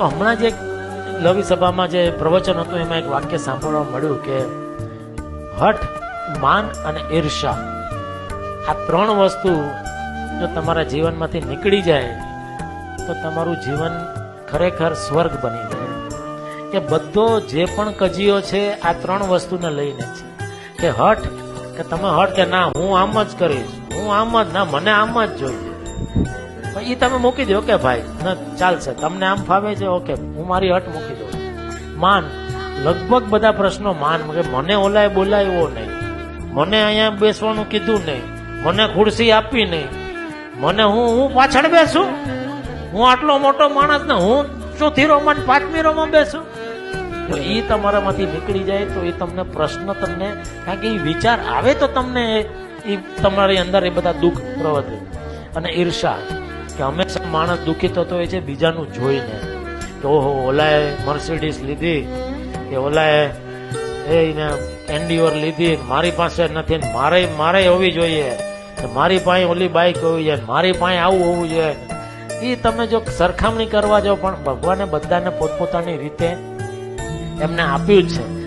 તો હમણાં જે નવી સભામાં જે પ્રવચન હતું, એમાં એક વાક્ય સાંભળવા મળ્યું કે, હઠ, માન અને ઈર્ષા આ ત્રણ વસ્તુ જો તમારા જીવનમાંથી નીકળી જાય, તો તમારું જીવન ખરેખર સ્વર્ગ બની જાય. કે બધો જે પણ કજીયો છે, આ ત્રણ વસ્તુને લઈને છે. કે હઠ, કે તમે હઠ કે ના, હું આમ જ કરીશ, હું આમ જ ના, મને આમ જ જોઈએ. એ તમે મૂકી દો કે ભાઈ ચાલશે. તમને આમ ફાવે છે, ઓકે, હું મારી હટ મૂકી દઉં. માન. લગભગ બધા પ્રશ્નો માન કે મને ઓલાય બોલાવ્યો નહીં. મને અહીંયા બેસવાનું કીધું નહીં. મને ખુરશી આપી નહીં. મને હું હું પાછળ બેસું? હું આટલો મોટો માણસ ને હું ચોથી થીરોમાં ને પાંચમી રોમાં બેસું? તો એ તમારામાંથી નીકળી જાય તો એ તમને પ્રશ્ન તમને, કારણ કે એ વિચાર આવે તો તમને એ તમારી અંદર એ બધા દુઃખ પ્રવર્તે. અને ઈર્ષા. કે હંમેશા માણસ દુઃખી થતો હોય છે, બીજાનું જોઈને. કે ઓહો, ઓલાએ મર્સિડીસ લીધી, કે ઓલાએ એને એન્ડીઓર લીધી, મારી પાસે નથી મારે મારે હોવી જોઈએ. મારી પાસે ઓલી બાઈક હોવી જોઈએ મારી પાસે આવું હોવું જોઈએ. એ તમે જો સરખામણી કરવા જાઓ, પણ ભગવાને બધાને પોતપોતાની રીતે એમને આપ્યું જ છે.